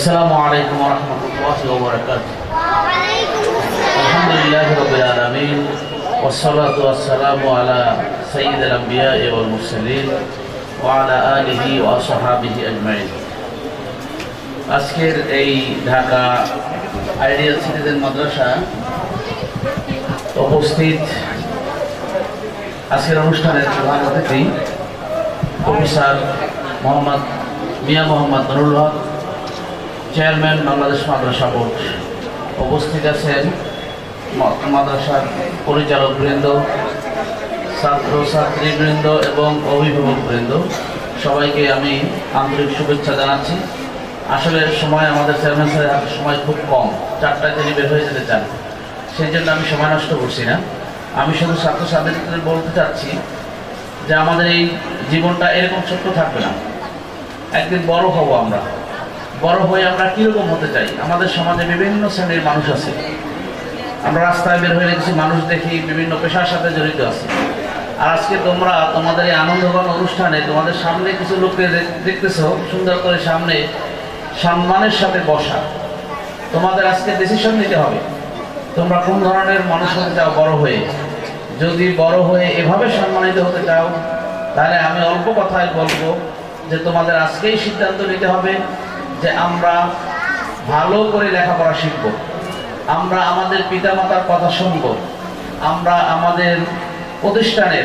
السلام عليكم ورحمة الله وبركاته الحمد لله رب العالمين والصلاة والسلام على سيد الأنبياء والمرسلين وعلى آله وصحابه أجمعين আজকের এই Dhaka ideal citizen মাদ্রাসা উপস্থিত আজকের অনুষ্ঠানের প্রধান অতিথি প্রফেসর মোহাম্মদ মিয়া মোহাম্মদ নুরুল হক chairman, Bangladesh Madrasa board. উপস্থিত আছেন মাদ্রাসার পরিচালক বৃন্দ, ছাত্র, ছাত্রীবৃন্দ এবং অভিভাবক বৃন্দ। সবাইকে আমি আন্তরিক শুভেচ্ছা জানাচ্ছি। আসলে সময় আমাদের চেয়ারম্যান স্যারের হাতে সময় খুব কম। চারটায় তিনি বের হয়ে যেতে চান। সেই জন্য আমি সময় নষ্ট করছি না। আমি শুধু ছাত্র ছাত্রীদের বলতে চাচ্ছি যে আমাদের এই জীবনটা এরকম ছোট্ট থাকবে না। একদিন বড় হব আমরা। বড় হয়ে আমরা কীরকম হতে চাই? আমাদের সমাজে বিভিন্ন শ্রেণির মানুষ আছে। আমরা রাস্তায় বের হয়ে কিছু মানুষ দেখি বিভিন্ন পেশার সাথে জড়িত আছে। আর আজকে তোমরা তোমাদের এই আনন্দঘন অনুষ্ঠানে তোমাদের সামনে কিছু লোককে দেখ- দেখতেছো, সুন্দর করে সামনে সম্মানের সাথে বসা। তোমাদের আজকে ডিসিশন নিতে হবে, তোমরা কোন ধরনের মানুষ হতে চাও বড় হয়ে? যদি বড় হয়ে এভাবে সম্মানিত হতে চাও, তাহলে আমি অল্প কথায় বলব যে তোমাদের আজকেই সিদ্ধান্ত নিতে হবে যে আমরা ভালো করে লেখাপড়া শিখব। আমরা আমাদের পিতামাতার কথা শুনব। আমরা আমাদের প্রতিষ্ঠানের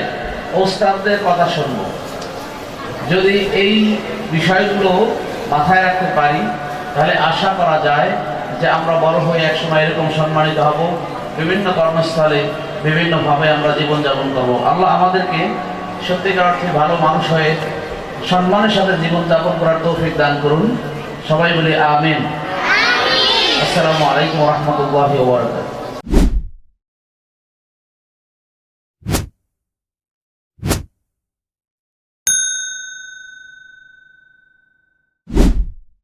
ওস্তাদদের কথা শুনব। যদি এই বিষয়গুলো মাথায় রাখতে পারি, তাহলে আশা করা যায় যে আমরা বড় হয়ে একসময় এরকম সম্মানিত হব। বিভিন্ন কর্মস্থলে বিভিন্নভাবে আমরা জীবনযাপন করব। আল্লাহ আমাদেরকে সত্যিকার অর্থে ভালো মানুষ হয়ে সম্মানের সাথে জীবনযাপন করার তৌফিক দান করুন। সবাই বলি আমিন। আসসালামু আলাইকুম রহমতুল্লাহ ওবরাকাত